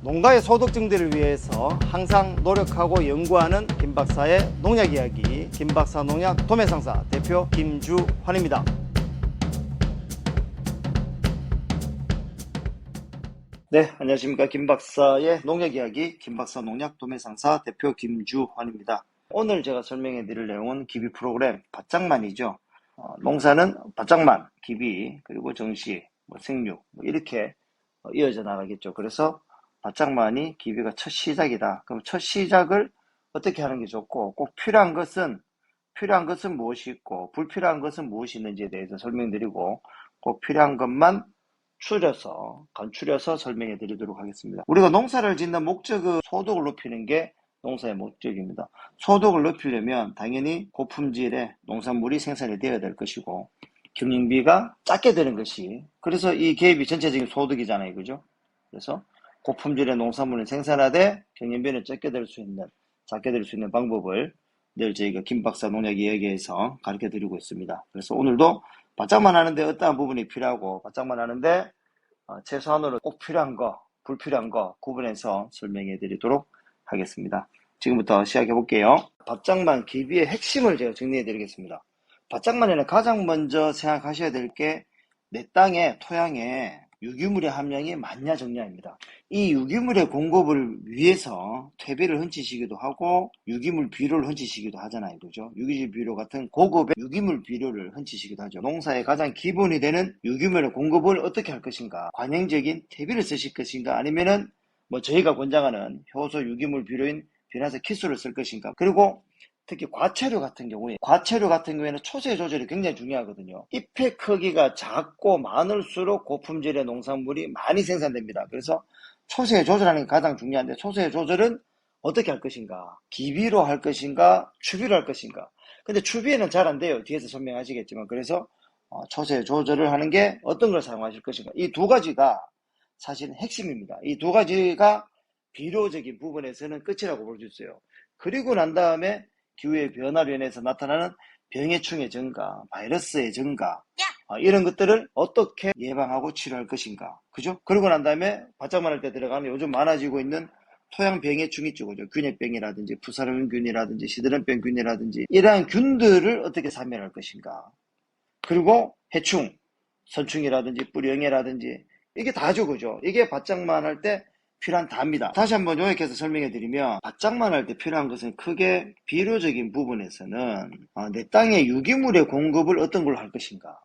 농가의 소득 증대를 위해서 항상 노력하고 연구하는 김 박사의 농약 이야기 김 박사 농약 도매상사 대표 김주환입니다. 네, 안녕하십니까. 김 박사의 농약 이야기 김 박사 농약 도매상사 대표 김주환입니다. 오늘 제가 설명해 드릴 내용은 기비 프로그램 바짝만이죠. 어, 농사는 바짝만, 기비, 그리고 정시, 뭐 생육 뭐 이렇게 어, 이어져 나가겠죠. 그래서 바짝만이 기비가 첫 시작이다. 그럼 첫 시작을 어떻게 하는 게 좋고 꼭 필요한 것은 필요한 것은 무엇이 있고 불필요한 것은 무엇이 있는지에 대해서 설명드리고 꼭 필요한 것만 추려서 간추려서 설명해 드리도록 하겠습니다. 우리가 농사를 짓는 목적은 소득을 높이는 게 농사의 목적입니다. 소득을 높이려면 당연히 고품질의 농산물이 생산이 되어야 될 것이고 경영비가 작게 되는 것이 그래서 이 개입이 전체적인 소득이잖아요. 그죠? 그래서 고품질의 농산물을 생산하되 경영비는 적게 될 수 있는 작게 될 수 있는 방법을 늘 저희가 김 박사 농약 이야기에서 가르쳐 드리고 있습니다. 그래서 오늘도 바짝만 하는데 어떠한 부분이 필요하고 바짝만 하는데 어, 최소한으로 꼭 필요한 거, 불필요한 거 구분해서 설명해 드리도록 하겠습니다. 지금부터 시작해 볼게요. 바짝만 기비의 핵심을 제가 정리해 드리겠습니다. 바짝만에는 가장 먼저 생각하셔야 될 게 내 땅의 토양에 유기물의 함량이 많냐 적냐입니다. 이 유기물의 공급을 위해서 퇴비를 훔치시기도 하고 유기물 비료를 훔치시기도 하잖아요. 그죠? 유기질 비료 같은 고급의 유기물 비료를 훔치시기도 하죠. 농사의 가장 기본이 되는 유기물의 공급을 어떻게 할 것인가? 관행적인 퇴비를 쓰실 것인가? 아니면은 뭐 저희가 권장하는 효소 유기물 비료인 비나스 키수를 쓸 것인가? 그리고 특히 과체류 같은 경우에 과체류 같은 경우에는 초세 조절이 굉장히 중요하거든요. 잎의 크기가 작고 많을수록 고품질의 농산물이 많이 생산됩니다. 그래서 초세 조절하는 게 가장 중요한데 초세 조절은 어떻게 할 것인가? 기비로 할 것인가? 추비로 할 것인가? 근데 추비에는 잘 안 돼요. 뒤에서 설명하시겠지만 그래서 어, 초세 조절을 하는 게 어떤 걸 사용하실 것인가? 이 두 가지가 사실 핵심입니다. 이 두 가지가 비료적인 부분에서는 끝이라고 볼 수 있어요. 그리고 난 다음에 기후의 변화로 인해서 나타나는 병해충의 증가, 바이러스의 증가, 어, 이런 것들을 어떻게 예방하고 치료할 것인가. 그죠? 그러고 난 다음에 바짝만 할 때 들어가면 요즘 많아지고 있는 토양 병해충 있죠. 그죠? 균핵병이라든지 푸사름균이라든지 시드름병균이라든지 이러한 균들을 어떻게 사멸할 것인가. 그리고 해충, 선충이라든지 뿌리영해라든지 이게 다죠. 그죠? 이게 바짝만 할 때 필요한 답니다. 다시 한번 요약해서 설명해 드리면 바짝만 할 때 필요한 것은 크게 비료적인 부분에서는 어, 내 땅의 유기물의 공급을 어떤 걸로 할 것인가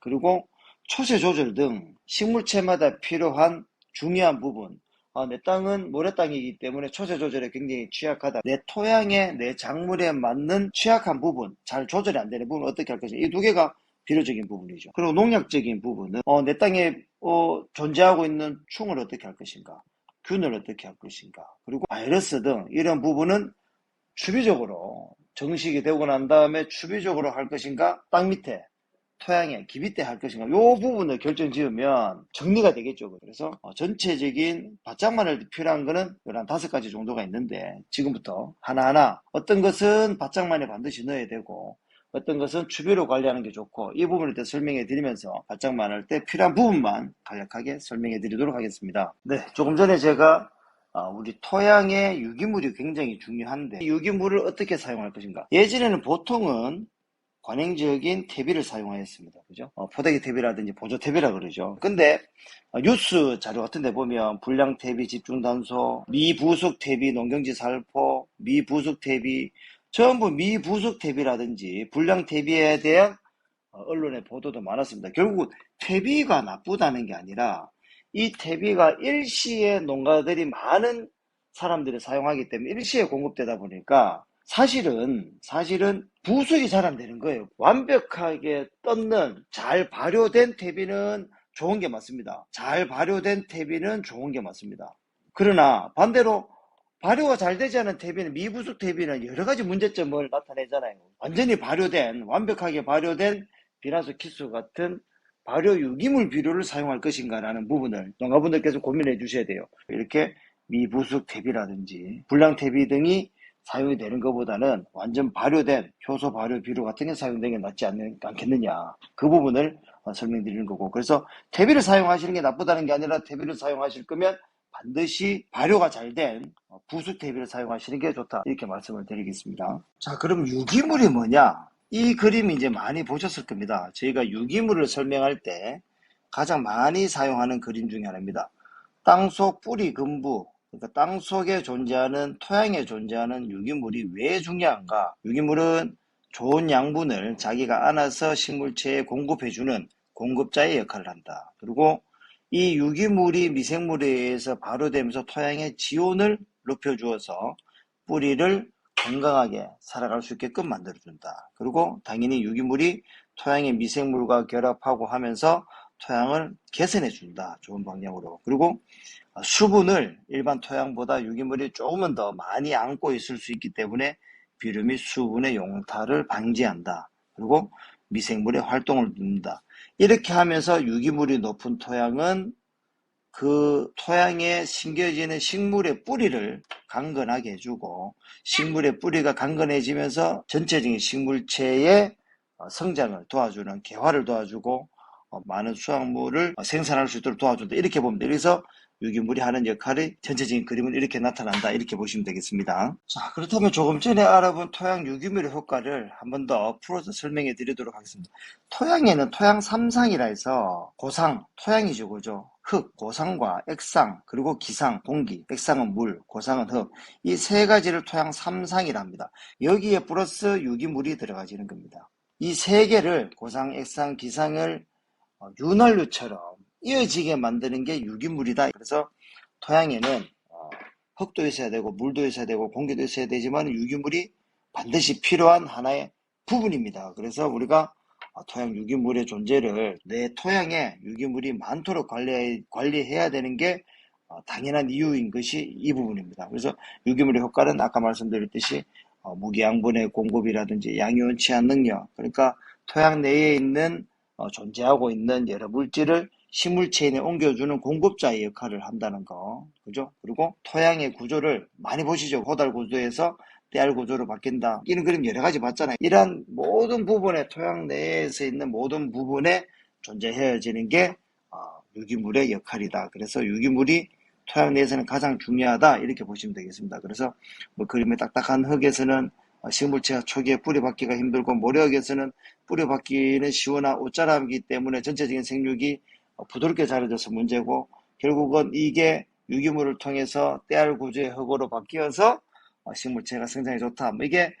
그리고 초세 조절 등 식물체마다 필요한 중요한 부분 어, 내 땅은 모래 땅이기 때문에 초세 조절에 굉장히 취약하다. 내 토양에 내 작물에 맞는 취약한 부분, 잘 조절이 안 되는 부분 어떻게 할 것인가. 이 두 개가 비료적인 부분이죠. 그리고 농약적인 부분은 어, 내 땅에 어, 존재하고 있는 충을 어떻게 할 것인가. 균을 어떻게 할 것인가. 그리고 바이러스 등 이런 부분은 추비적으로 정식이 되고 난 다음에 추비적으로 할 것인가. 땅 밑에 토양에 기비 때 할 것인가. 요 부분을 결정 지으면 정리가 되겠죠. 그래서 어, 전체적인 바짝만을 필요한 거는 한 다섯 가지 정도가 있는데 지금부터 하나하나 어떤 것은 바짝만에 반드시 넣어야 되고 어떤 것은 추비로 관리하는 게 좋고 이 부분에 대해서 설명해 드리면서 바짝만 할 때 필요한 부분만 간략하게 설명해 드리도록 하겠습니다. 네, 조금 전에 제가 아, 우리 토양의 유기물이 굉장히 중요한데 이 유기물을 어떻게 사용할 것인가? 예전에는 보통은 관행적인 퇴비를 사용하였습니다. 그죠? 어, 포대기 퇴비라든지 보조 퇴비라 그러죠. 근데 어, 뉴스 자료 같은 데 보면 불량 퇴비 집중 단소, 미부속 퇴비 농경지 살포, 미부속 퇴비 전부 미부속 퇴비라든지 불량 퇴비에 대한 어, 언론의 보도도 많았습니다. 결국 퇴비가 나쁘다는 게 아니라 이 퇴비가 일시에 농가들이 많은 사람들이 사용하기 때문에 일시에 공급되다 보니까 사실은 사실은 부속이 잘안 되는 거예요. 완벽하게 떴는 잘 발효된 퇴비는 좋은 게 맞습니다. 잘 발효된 퇴비는 좋은 게 맞습니다. 그러나 반대로 발효가 잘 되지 않은 퇴비는 미부속 퇴비는 여러 가지 문제점을 나타내잖아요. 완전히 발효된 완벽하게 발효된 비나스 키수 같은 발효 유기물 비료를 사용할 것인가라는 부분을 농가분들께서 고민해 주셔야 돼요. 이렇게 미부속 퇴비라든지 불량 퇴비 등이 사용이 되는 것보다는 완전 발효된 효소 발효 비료 같은 게 사용되는 게 낫지 않겠느냐. 그 부분을 어, 설명드리는 거고. 그래서 퇴비를 사용하시는 게 나쁘다는 게 아니라 퇴비를 사용하실 거면 반드시 발효가 잘 된 부수 퇴비를 사용하시는 게 좋다. 이렇게 말씀을 드리겠습니다. 자, 그럼 유기물이 뭐냐? 이 그림 이제 많이 보셨을 겁니다. 저희가 유기물을 설명할 때 가장 많이 사용하는 그림 중에 하나입니다. 땅속 뿌리 근부, 그러니까 땅 속에 존재하는 토양에 존재하는 유기물이 왜 중요한가? 유기물은 좋은 양분을 자기가 안아서 식물체에 공급해주는 공급자의 역할을 한다. 그리고 이 유기물이 미생물에 의해서 발효되면서 토양의 지온을 높여주어서 뿌리를 건강하게 살아갈 수 있게끔 만들어준다. 그리고 당연히 유기물이 토양의 미생물과 결합하고 하면서 토양을 개선해준다. 좋은 방향으로. 그리고 수분을 일반 토양보다 유기물이 조금은 더 많이 안고 있을 수 있기 때문에 비료 및 수분의 용타를 방지한다. 그리고 미생물의 활동을 돕는다. 이렇게 하면서 유기물이 높은 토양은 그 토양에 심겨지는 식물의 뿌리를 강건하게 해주고 식물의 뿌리가 강건해지면서 전체적인 식물체의 성장을 도와주는 개화를 도와주고 어, 많은 수확물을 생산할 수 있도록 도와준다. 이렇게 보면 돼요. 그래서 유기물이 하는 역할이 전체적인 그림은 이렇게 나타난다. 이렇게 보시면 되겠습니다. 자, 그렇다면 조금 전에 알아본 토양 유기물의 효과를 한 번 더 풀어서 설명해 드리도록 하겠습니다. 토양에는 토양 삼상이라 해서 고상, 토양이죠. 그죠? 흙, 고상과 액상, 그리고 기상, 공기, 액상은 물, 고상은 흙. 이 세 가지를 토양 삼상이라 합니다. 여기에 플러스 유기물이 들어가지는 겁니다. 이 세 개를 고상, 액상, 기상을 어, 윤활유처럼 이어지게 만드는 게 유기물이다. 그래서 토양에는 어, 흙도 있어야 되고 물도 있어야 되고 공기도 있어야 되지만 유기물이 반드시 필요한 하나의 부분입니다. 그래서 우리가 어, 토양 유기물의 존재를 내 토양에 유기물이 많도록 관리, 관리해야 되는 게 당연한 이유인 것이 이 부분입니다. 그래서 유기물의 효과는 아까 말씀드렸듯이 무기양분의 공급이라든지 양이 원치한 능력, 그러니까 토양 내에 있는 어, 존재하고 있는 여러 물질을 식물체에 옮겨주는 공급자의 역할을 한다는 거. 그죠? 그리고 토양의 구조를 많이 보시죠. 호달 구조에서 떼알 구조로 바뀐다. 이런 그림 여러 가지 봤잖아요. 이러한 모든 부분에 토양 내에서 있는 모든 부분에 존재해야지는 게 어, 유기물의 역할이다. 그래서 유기물이 토양 내에서는 가장 중요하다. 이렇게 보시면 되겠습니다. 그래서 뭐 그림의 딱딱한 흙에서는 어, 식물체가 초기에 뿌리 받기가 힘들고 모력에서는 뿌리 받기는 시원한 옷자람이기 때문에 전체적인 생육이 어, 부드럽게 자라져서 문제고 결국은 이게 유기물을 통해서 떼알 구조의 흙으로 바뀌어서 어, 식물체가 성장이 좋다. 뭐 이게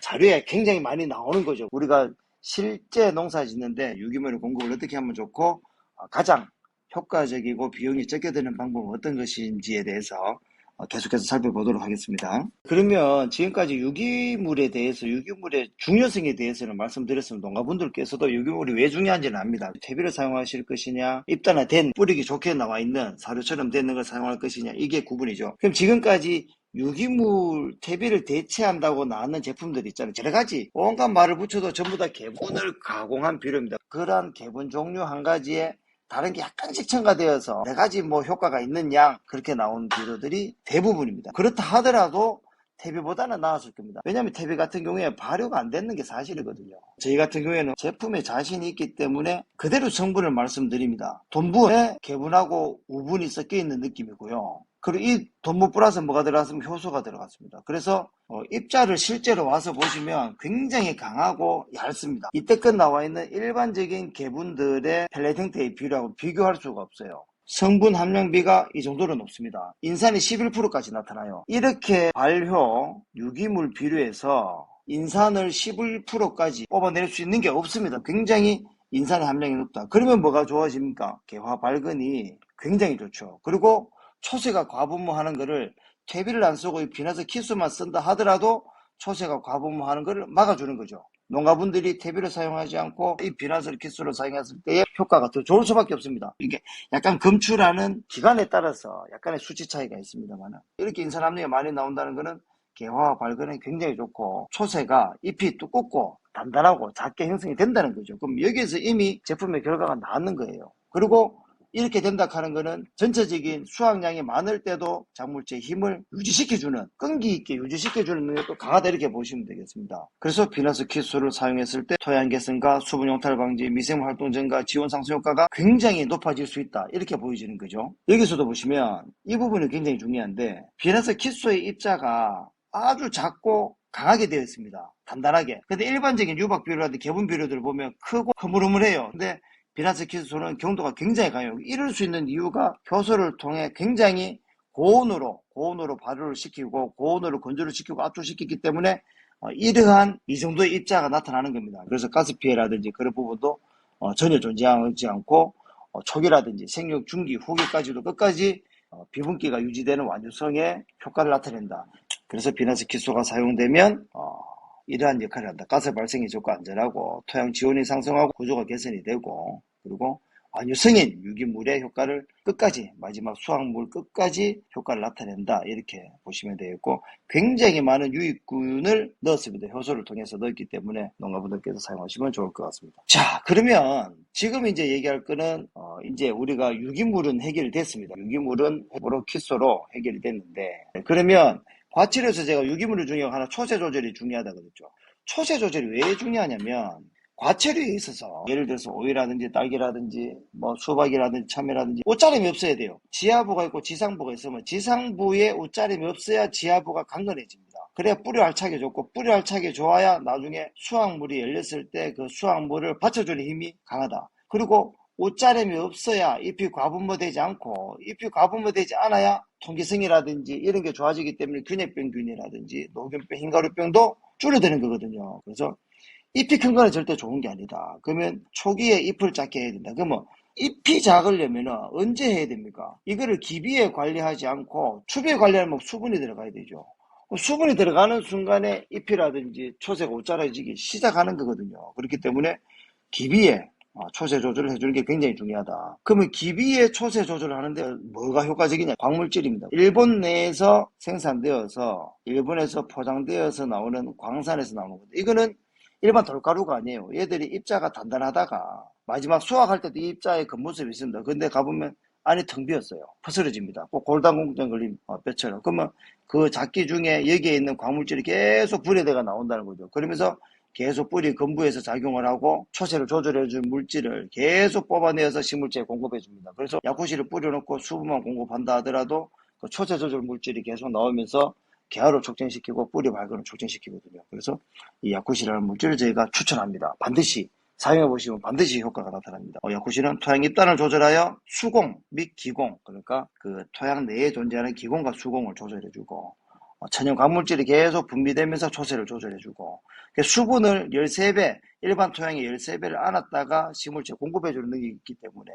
자료에 굉장히 많이 나오는 거죠. 우리가 실제 농사 짓는데 유기물의 공급을 어떻게 하면 좋고 가장 효과적이고 비용이 적게 드는 방법은 어떤 것인지에 대해서 어, 계속해서 살펴보도록 하겠습니다. 그러면 지금까지 유기물에 대해서 유기물의 중요성에 대해서는 말씀드렸습니다. 농가분들께서도 유기물이 왜 중요한지는 압니다. 퇴비를 사용하실 것이냐 입단화된 뿌리기 좋게 나와 있는 사료처럼 되는 걸 사용할 것이냐 이게 구분이죠. 그럼 지금까지 유기물 퇴비를 대체한다고 나왔는 제품들 있잖아요. 여러 가지 온갖 말을 붙여도 전부 다 개분을 가공한 비료입니다. 그러한 개분 종류 한 가지에 다른 게 약간씩 첨가되어서 네 가지 뭐 효과가 있는 양 그렇게 나온 비료들이 대부분입니다. 그렇다 하더라도 태비보다는 나았을 겁니다. 왜냐하면 태비 같은 경우에 발효가 안 되는 게 사실이거든요. 저희 같은 경우에는 제품에 자신이 있기 때문에 그대로 성분을 말씀드립니다. 돈부에 개분하고 우분이 섞여 있는 느낌이고요. 그리고 이 돈부 플러스 뭐가 들어갔으면 효소가 들어갔습니다. 그래서 어, 입자를 실제로 와서 보시면 굉장히 강하고 얇습니다. 이때껏 나와 있는 일반적인 개분들의 펠레팅테이 비료하고 비교할 수가 없어요. 성분 함량비가 이 정도로 높습니다. 인산이 11%까지 나타나요. 이렇게 발효 유기물 비료에서 인산을 11%까지 뽑아낼 수 있는 게 없습니다. 굉장히 인산의 함량이 높다. 그러면 뭐가 좋아집니까? 개화 발근이 굉장히 좋죠. 그리고 초세가 과분무하는 것을 퇴비를 안 쓰고 비나서 키수만 쓴다 하더라도 초세가 과분무하는 것을 막아주는 거죠. 농가분들이 퇴비를 사용하지 않고 이 비나설 키수를 사용했을 때의 효과가 더 좋을 수밖에 없습니다. 이게 약간 검출하는 기간에 따라서 약간의 수치 차이가 있습니다만 이렇게 인산함량이 많이 나온다는 것은 개화와 발근에 굉장히 좋고 초세가 잎이 두껍고 단단하고 작게 형성이 된다는 거죠. 그럼 여기에서 이미 제품의 결과가 나왔는 거예요. 그리고 이렇게 된다 하는 거는 전체적인 수확량이 많을 때도 작물체의 힘을 유지시켜주는 끈기 있게 유지시켜주는 능력도 강하다 이렇게 보시면 되겠습니다. 그래서 비너스 키소를 사용했을 때 토양 개선과 수분 용탈 방지, 미생물 활동 증가, 지원 상승 효과가 굉장히 높아질 수 있다 이렇게 보여지는 거죠. 여기서도 보시면 이 부분이 굉장히 중요한데 비너스 키소의 입자가 아주 작고 강하게 되어 있습니다. 단단하게. 근데 일반적인 유박 비료라든지 개분 비료들을 보면 크고 흐물흐물해요. 근데 비나스 키스소는 경도가 굉장히 강해요. 이럴 수 있는 이유가 효소를 통해 굉장히 고온으로 고온으로 발효를 시키고 고온으로 건조를 시키고 압축시키기 때문에 어, 이러한 이 정도의 입자가 나타나는 겁니다. 그래서 가스 피해라든지 그런 부분도 어, 전혀 존재하지 않고 어, 초기라든지 생육 중기 후기까지도 끝까지 어, 비분기가 유지되는 완전성의 효과를 나타낸다. 그래서 비나스 키소가 사용되면 어, 이러한 역할을 한다. 가스 발생이 적고 안전하고 토양 지온이 상승하고 구조가 개선이 되고 그리고 완유성인 유기물의 효과를 끝까지 마지막 수확물 끝까지 효과를 나타낸다 이렇게 보시면 되겠고 굉장히 많은 유익균을 넣었습니다. 효소를 통해서 넣었기 때문에 농가분들께서 사용하시면 좋을 것 같습니다. 자 그러면 지금 이제 얘기할 거는 어, 이제 우리가 유기물은 해결이 됐습니다. 유기물은 해보로 키소로 해결이 됐는데 그러면 과칠에서 제가 유기물 중에 하나 초세 조절이 중요하다 그랬죠. 초세 조절이 왜 중요하냐면 과체류에 있어서 예를 들어서 오이라든지 딸기라든지 뭐 수박이라든지 참외라든지 옷자림이 없어야 돼요. 지하부가 있고 지상부가 있으면 지상부에 옷자림이 없어야 지하부가 강건해집니다. 그래야 뿌리 알차게 좋고 뿌리 알차게 좋아야 나중에 수확물이 열렸을 때 그 수확물을 받쳐주는 힘이 강하다. 그리고 옷자림이 없어야 잎이 과분무되지 않고 잎이 과분무되지 않아야 통기성이라든지 이런 게 좋아지기 때문에 균핵병균이라든지 노균병, 흰가루병도 줄어드는 거거든요. 그래서 잎이 큰 거는 절대 좋은 게 아니다. 그러면 초기에 잎을 작게 해야 된다. 그러면 잎이 작으려면 언제 해야 됩니까? 이거를 기비에 관리하지 않고 추비에 관리하면 수분이 들어가야 되죠. 수분이 들어가는 순간에 잎이라든지 초세가 옷자라지기 시작하는 거거든요. 그렇기 때문에 기비에 어, 초세 조절을 해주는 게 굉장히 중요하다. 그러면 기비에 초세 조절을 하는데 뭐가 효과적이냐? 광물질입니다. 일본 내에서 생산되어서 일본에서 포장되어서 나오는 광산에서 나오는 거죠. 이거는 일반 돌가루가 아니에요. 얘들이 입자가 단단하다가 마지막 수확할 때도 이 입자의 겉모습이 있습니다. 근데 가보면 안이 텅 비었어요. 퍼스러집니다. 꼭 골단공증 걸린 어, 뼈처럼. 그러면 그 작기 중에 여기에 있는 광물질이 계속 분해대가 나온다는 거죠. 그러면서 계속 뿌리根부에서 작용을 하고 초세를 조절해준 물질을 계속 뽑아내서 식물체에 공급해 줍니다. 그래서 약효실을 뿌려놓고 수분만 공급한다 하더라도 그 초세 조절 물질이 계속 나오면서 개화를 촉진시키고 뿌리 발근을 촉진시키거든요. 그래서 이 야쿠시라는 물질을 저희가 추천합니다. 반드시 사용해 보시면 반드시 효과가 나타납니다. 어, 야쿠시는 토양 입단을 조절하여 수공 및 기공 그러니까 그 토양 내에 존재하는 기공과 수공을 조절해주고 어, 천연 광물질이 계속 분비되면서 초세를 조절해주고 수분을 13배 일반 토양에 13배를 안았다가 식물체 공급해주는 능력이 있기 때문에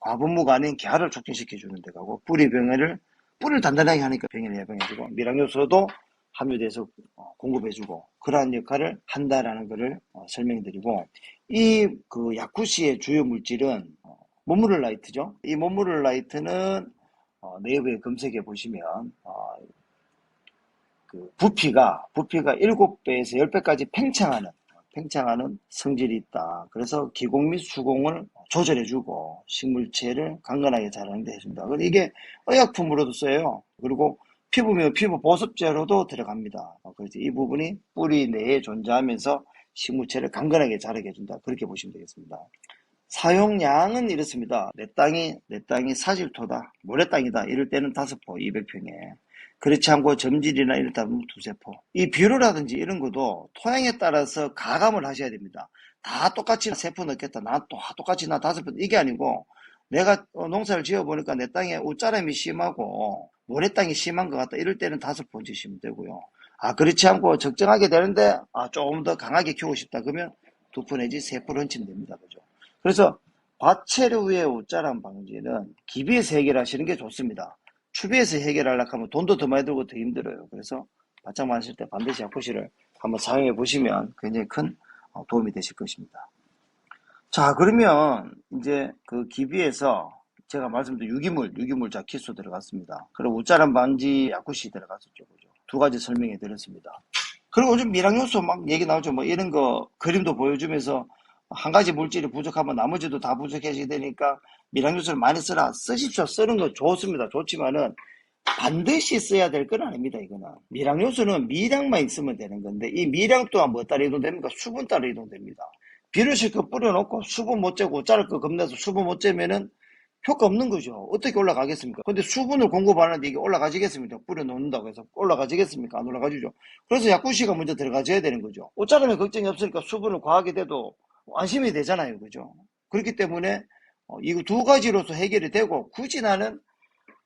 과분무가 아닌 개화를 촉진시켜주는 데 가고 뿌리 병해를 뿌리를 단단하게 하니까 병해를 예방해주고 미량요소도 함유돼서 어, 공급해주고 그러한 역할을 한다라는 것을 어, 설명드리고 이 그 야쿠시의 주요 물질은 어, 모무를라이트죠. 이 모무를라이트는 네이버에 검색해 보시면 그 부피가 부피가 7배에서 10배까지 팽창하는 팽창하는 성질이 있다. 그래서 기공 및 수공을 조절해주고 식물체를 강건하게 자라는 데 해준다. 그리고 이게 의약품으로도 써요. 그리고 피부면 피부 보습제로도 들어갑니다. 그래서 이 부분이 뿌리 내에 존재하면서 식물체를 강건하게 자라게 해준다. 그렇게 보시면 되겠습니다. 사용량은 이렇습니다. 내 땅이 내 땅이 사질토다, 모래 땅이다. 이럴 때는 다섯 포 200평에 그렇지 않고 점질이나 이렇다 보면 두세 포. 이 비료라든지 이런 것도 토양에 따라서 가감을 하셔야 됩니다. 다 똑같이 세포 넣겠다. 나 또 똑같이 나 다섯 포. 이게 아니고 내가 어, 농사를 지어보니까 내 땅에 옷자람이 심하고 모래 땅이 심한 것 같다. 이럴 때는 다섯 포 지시면 되고요. 아 그렇지 않고 적정하게 되는데 아 조금 더 강하게 키우고 싶다. 그러면 두포 내지 세 포를 얹히면 됩니다. 그죠? 그래서 과체류의 옷자람 방지는 기비에서 해결하시는 게 좋습니다. 추비에서 해결하려고 하면 돈도 더 많이 들고 더 힘들어요. 그래서 바짝 마실 때 반드시 야쿠시를 한번 사용해 보시면 굉장히 큰 어, 도움이 되실 것입니다. 자, 그러면 이제 그 기비에서 제가 말씀드린 유기물, 유기물 자 키수 들어갔습니다. 그리고 웃자람 방지 야쿠시 들어갔었죠. 그죠? 두 가지 설명해 드렸습니다. 그리고 요즘 미량요소 막 얘기 나오죠. 뭐 이런 거 그림도 보여주면서 한 가지 물질이 부족하면 나머지도 다 부족해지게 되니까 미량요소를 많이 쓰라. 쓰십시오. 쓰는 건 좋습니다. 좋지만은 반드시 써야 될 건 아닙니다. 이거는 미량요소는 미량만 있으면 되는 건데 이 미량 또한 뭐 따라 이동됩니까? 수분 따라 이동됩니다. 비료 실컷 뿌려놓고 수분 못 재고 자를 거 겁내서 수분 못 재면은 효과 없는 거죠. 어떻게 올라가겠습니까? 근데 수분을 공급하는데 이게 올라가지겠습니까? 뿌려놓는다고 해서 올라가지겠습니까? 안 올라가지죠. 그래서 약구씨가 먼저 들어가줘야 되는 거죠. 옷 자르면 걱정이 없으니까 수분을 과하게 돼도 안심이 되잖아요. 그죠? 그렇기 때문에 어, 이거 두 가지로서 해결이 되고 굳이 나는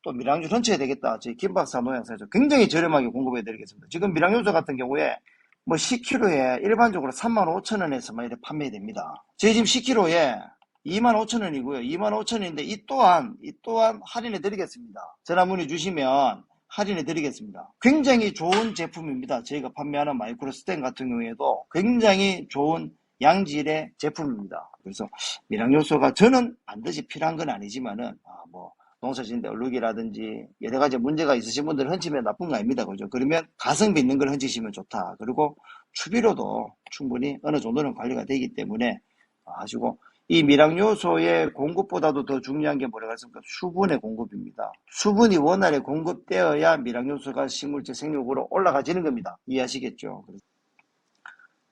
또 미량주 전체에 되겠다. 저희 김박사 노양사에서 굉장히 저렴하게 공급해 드리겠습니다. 지금 미량요소 같은 경우에 뭐 10kg에 일반적으로 35,000원에서 만 이렇게 판매됩니다. 저희 지금 10kg에 25,000원이고요. 25,000원인데 이 또한 이 또한 할인해 드리겠습니다. 전화 문의 주시면 할인해 드리겠습니다. 굉장히 좋은 제품입니다. 저희가 판매하는 마이크로 스텐 같은 경우에도 굉장히 좋은 양질의 제품입니다. 그래서 미량 요소가 저는 반드시 필요한 건 아니지만은 아, 뭐 농사짓는데 얼룩이라든지 여러 가지 문제가 있으신 분들은 얹히면 나쁜 거 아닙니다. 그죠? 그러면 가성비 있는 걸 얹히시면 좋다. 그리고 추비로도 충분히 어느 정도는 관리가 되기 때문에 하시고 이 미량 요소의 공급보다도 더 중요한 게 뭐라고 했습니까? 수분의 공급입니다. 수분이 원활히 공급되어야 미량 요소가 식물체 생육으로 올라가지는 겁니다. 이해하시겠죠?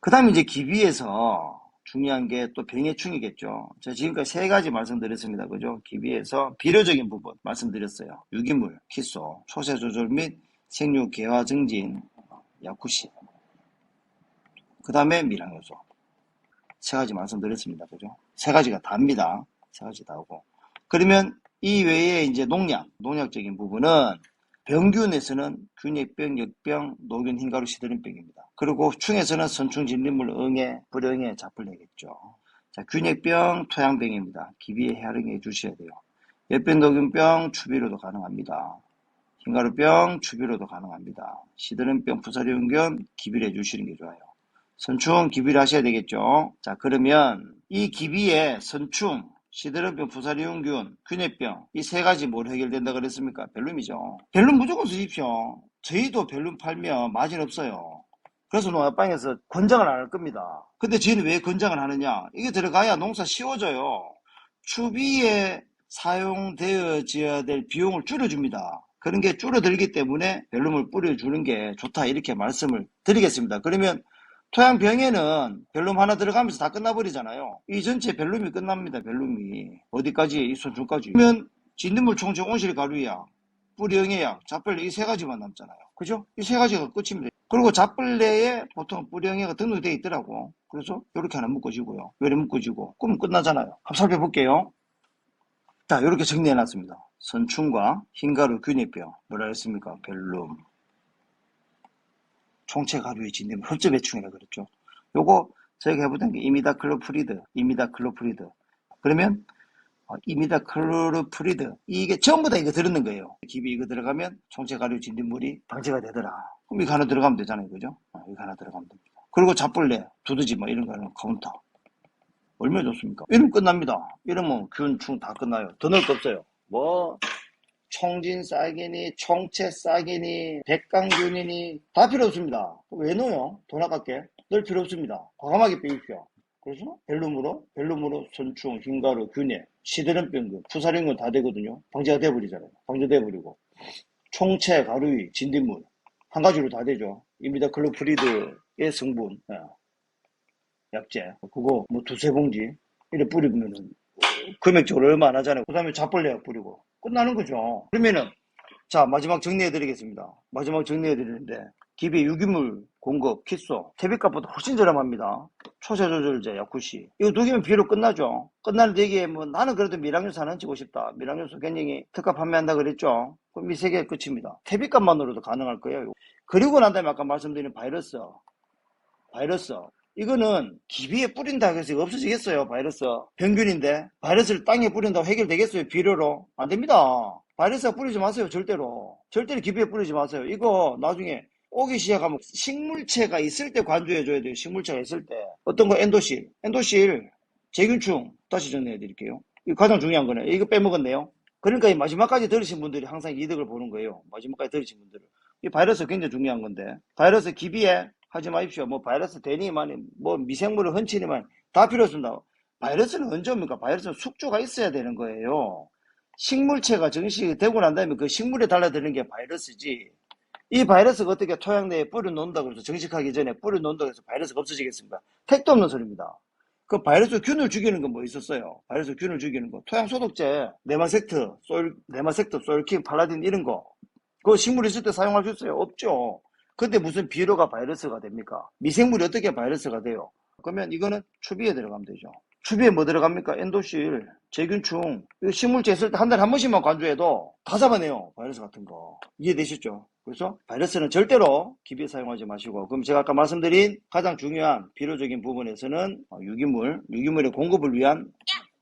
그 다음에 이제 기비에서 중요한 게 또 병해충이겠죠. 제가 지금까지 세 가지 말씀드렸습니다. 그죠? 기비에서 비료적인 부분 말씀드렸어요. 유기물, 키소, 소세 조절 및 생육 개화 증진, 약쿠시. 그 다음에 미량요소. 세 가지 말씀드렸습니다. 그죠? 세 가지가 답니다. 세 가지 다고. 그러면 이 외에 이제 농약, 농약적인 부분은 병균에서는 균액병, 역병, 노균, 흰가루, 시드름병입니다. 그리고 충에서는 선충, 진딧물, 응애, 불응애, 자풀내겠죠. 자, 균액병, 토양병입니다. 기비에 헤아링해 주셔야 돼요. 역병, 노균병, 추비로도 가능합니다. 흰가루병, 추비로도 가능합니다. 시드름병, 부사리운균, 기비를 해주시는 게 좋아요. 선충, 기비를 하셔야 되겠죠. 자, 그러면 이 기비에 선충, 시드름병, 부사리용균, 균해병 이 세 가지 뭘 해결된다 그랬습니까? 벨룸이죠. 벨룸 무조건 쓰십시오. 저희도 벨룸 팔면 마진 없어요. 그래서 농약방에서 권장을 안 할 겁니다. 근데 저희는 왜 권장을 하느냐? 이게 들어가야 농사 쉬워져요. 추비에 사용되어져야 될 비용을 줄여줍니다. 그런 게 줄어들기 때문에 벨룸을 뿌려주는 게 좋다 이렇게 말씀을 드리겠습니다. 그러면 토양 병에는 벨룸 하나 들어가면서 다 끝나버리잖아요. 이 전체 벨룸이 끝납니다. 벨룸이. 어디까지? 이 손줄까지. 그러면 진딧물 총체 온실 가루약, 뿌리영해약, 잡벌레 이 세 가지만 남잖아요. 그죠? 이 세 가지가 끝입니다. 그리고 잡벌레에 보통 뿌리영해가 등록되어 있더라고. 그래서 이렇게 하나 묶어지고요. 요래 묶어지고. 그럼 끝나잖아요. 한번 살펴볼게요. 자, 이렇게 정리해놨습니다. 선충과 흰가루 균입병. 뭐라 했습니까? 벨룸. 총체 가루의 진딧물 흡접해충이라 그랬죠. 요거 저희가 해보던 게 이미다 클로프리드, 이미다 클로프리드. 그러면 어, 이미다 클로프리드 이게 전부 다 이거 들었는 거예요. 기비 이거 들어가면 총체 가루 진딧물이 방제가 되더라. 그럼 이거 하나 들어가면 되잖아요, 그죠? 어, 이거 하나 들어가면 됩니다. 그리고 잡벌레, 두더지 뭐 이런 거는 카운터. 얼마나 좋습니까? 이러면 끝납니다. 이러면 균, 충 다 끝나요. 더 넣을 거 없어요. 뭐 총진 싹이니 총채 싹이니 백강균이니 다 필요 없습니다. 왜 넣어요? 돈 아깝게? 넣을 필요 없습니다. 과감하게 빼십시오. 그래서 벨룸으로 벨룸으로 선충, 흰가루, 균해, 시드름병균, 푸사령균 다 되거든요. 방제가 돼버리잖아요. 방제돼버리고 총채, 가루이, 진딧물 한 가지로 다 되죠. 이미다 클로프리드의 성분 예. 약재 그거 뭐 두세 봉지 이래 뿌리면은 금액적으로 얼마 안 하잖아요. 그 다음에 잡벌레약 뿌리고 끝나는 거죠. 그러면은 자 마지막 정리해 드리겠습니다. 마지막 정리해 드리는데 기비 유기물 공급 키소 태비값보다 훨씬 저렴합니다. 초세 조절제 약쿠시 이거 두 개면 비로 끝나죠. 끝나는데 이게 뭐 나는 그래도 미량요소 하나 찍고 싶다. 미량요소 굉장히 특가 판매한다 그랬죠. 그럼 이 세 개 끝입니다. 태비값만으로도 가능할 거예요. 그리고 난 다음에 아까 말씀드린 바이러스 바이러스 이거는 기비에 뿌린다 해서 없어지겠어요 바이러스. 병균인데 바이러스를 땅에 뿌린다고 해결되겠어요 비료로? 안 됩니다. 바이러스가 뿌리지 마세요 절대로. 절대로 기비에 뿌리지 마세요. 이거 나중에 오기 시작하면 식물체가 있을 때 관조해 줘야 돼요 식물체가 있을 때. 어떤 거? 엔도실. 엔도실 제균충 다시 정리해 드릴게요. 이거 가장 중요한 거네 이거 빼먹었네요. 그러니까 이 마지막까지 들으신 분들이 항상 이득을 보는 거예요. 마지막까지 들으신 분들은 이 바이러스 굉장히 중요한 건데. 바이러스 기비에 하지 마십시오. 뭐 바이러스 되니만 뭐 미생물을 훔치니만 다 필요 없습니다. 바이러스는 언제 옵니까? 바이러스는 숙주가 있어야 되는 거예요. 식물체가 정식이 되고 난 다음에 그 식물에 달라드는 게 바이러스지. 이 바이러스가 어떻게 토양 내에 뿌려 놓는다고 해서 정식하기 전에 뿌려 놓는다고 해서 바이러스가 없어지겠습니까? 택도 없는 소리입니다. 그 바이러스 균을 죽이는 건 뭐 있었어요? 바이러스 균을 죽이는 거. 토양 소독제, 네마섹트, 솔, 네마섹트, 솔킨, 팔라딘 이런 거. 그거 식물 있을 때 사용할 수 있어요? 없죠. 근데 무슨 비료가 바이러스가 됩니까? 미생물이 어떻게 바이러스가 돼요? 그러면 이거는 추비에 들어가면 되죠. 추비에 뭐 들어갑니까? 엔도실, 제균충. 식물제 있을 때 한 달에 한 번씩만 관주해도 다 잡아내요. 바이러스 같은 거. 이해되시죠? 그래서 바이러스는 절대로 기비에 사용하지 마시고 그럼 제가 아까 말씀드린 가장 중요한 비료적인 부분에서는 어, 유기물, 유기물의 공급을 위한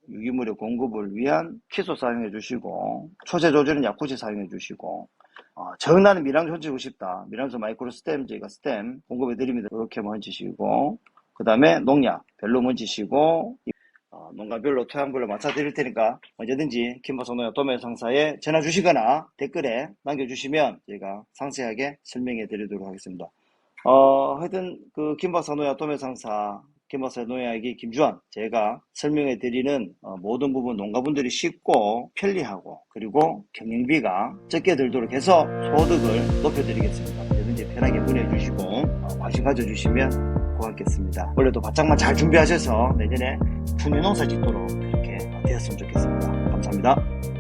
유기물의 공급을 위한 키소 사용해 주시고 초제 조절은 약쿠지 사용해 주시고 어, 정나는 미랑조 얹고 싶다. 미랑조 마이크로 스템 저희가 스템 공급해 드립니다. 이렇게 얹으시고 그 다음에 농약 별로 얹으시고 어, 농가별로 토양별로 맞춰 드릴 테니까 언제든지 김바소노야 도매 상사에 전화 주시거나 댓글에 남겨주시면 저희가 상세하게 설명해 드리도록 하겠습니다. 어, 하여튼 그 김바사노야 도매 상사 김바사 노야기 김주환 제가 설명해 드리는 어, 모든 부분 농가분들이 쉽고 편리하고 그리고 경영비가 적게 들도록 해서 소득을 높여 드리겠습니다. 언제든지 편하게 문의해 주시고 어, 관심 가져주시면 고맙겠습니다. 올해도 바짝만 잘 준비하셔서 내년에 풍요농사 짓도록 그렇게 되었으면 좋겠습니다. 감사합니다.